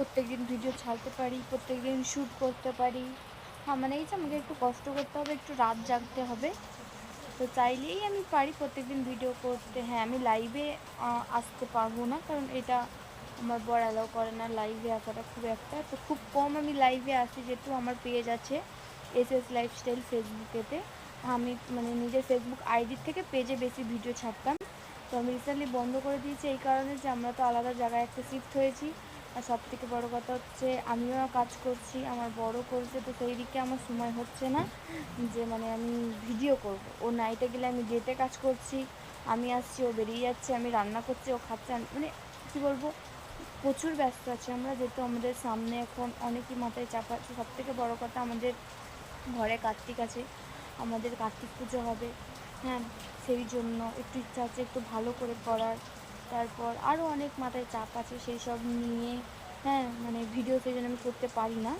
প্রত্যেক দিন ভিডিও ছাড়তে পারি প্রত্যেক দিন শ্যুট করতে পারি। হ্যাঁ মানে এই যে আমাকে একটু কষ্ট করতে হবে, একটু রাত জাগতে হবে। তো চাইলেই আমি পারি প্রত্যেক দিন ভিডিও করতে। হ্যাঁ আমি লাইভে আসতে পারব না, কারণ এটা আমার বড় অ্যালাউ করে না। লাইভে আসাটা খুব একটা, তো খুব কম আমি লাইভে আসি, যেহেতু আমার পেজ আছে এস এস লাইফস্টাইল ফেসবুকেতে আমি মানে নিজের ফেসবুক আইডির থেকে পেজে বেশি ভিডিও ছাড়তাম। তো আমি রিসেন্টলি বন্ধ করে দিয়েছি, এই কারণে যে আমরা তো আলাদা জায়গায় একটা শিফট হয়েছি। আর সব থেকে বড়ো কথা হচ্ছে, আমিও কাজ করছি, আমার বড় করছে, তো সেই দিকে আমার সময় হচ্ছে না যে মানে আমি ভিডিও করব। ও নাইটে গেলে আমি ডেটে কাজ করছি, আমি আসছি, ও বেরিয়ে যাচ্ছে, আমি রান্না করছি, ও খাচ্ছে মানে কী বলব, প্রচুর ব্যস্ত আছি আমরা, যেহেতু আমাদের সামনে এখন অনেকই মাথায় চাপা আছে। সব থেকে বড়ো কথা আমাদের ঘরে কার্তিক আছে, আমাদের কার্তিক পুজো হবে হ্যাঁ সেই জন্য একটু ইচ্ছা আছে একটু ভালো করে করার। তারপর আরও অনেক মাথায় চাপ আছে সেই সব নিয়ে। হ্যাঁ মানে ভিডিও সেই জন্য আমি করতে পারি না।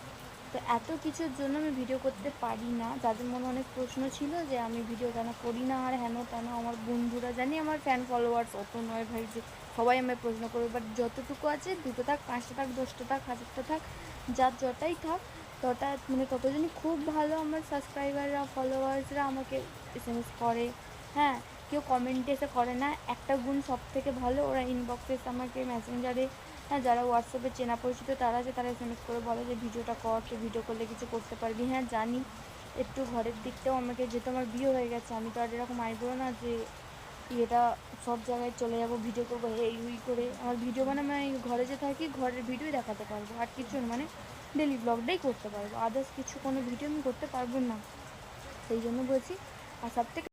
তো এত কিছুর জন্য আমি ভিডিও করতে পারি না। যাদের মনে অনেক প্রশ্ন ছিল যে আমি ভিডিও কেন করি না আর হেন তেন, আমার বন্ধুরা জানি আমার ফ্যান ফলোয়ার্স অত নয় ভাই যে সবাই আমায় প্রশ্ন করবে। বাট যতটুকু আছে, দুটো থাক, পাঁচটা থাক, দশটা থাক, হাজারটা থাক, যার যটাই থাক তটা মানে ততজনই খুব ভালো আমার সাবস্ক্রাইবাররা ফলোয়ার্সরা আমাকে এস এম এস করে। হ্যাঁ কেউ কমেন্টে এসে করে না, একটা গুণ সব থেকে ভালো, ওরা ইনবক্সে এসে আমাকে মেসেঞ্জারে হ্যাঁ যারা হোয়াটসঅ্যাপে চেনা পরিচিত তারা আছে, তারা এস এম এস করে বলে যে, ভিডিওটা কর, তুই ভিডিও করলে কিছু করতে পারবি। হ্যাঁ জানি, একটু ঘরের দিকটাও আমাকে, যেহেতু আমার বিয়ে হয়ে গেছে, আমি তো আর এরকম আইবো না যে এটা সব জায়গায় চলে যাব ভিডিও করব এই উই করে। আমার ভিডিও মানে আমি ঘরে যে থাকি, ঘরের ভিডিওই দেখাতে পারব। আর কিছু মানে ডেলি ব্লগটাই করতে পারব। আদার্স কিছু কোনো ভিডিও আমি করতে পারব না। সেই জন্য বলছি, আর সব থেকে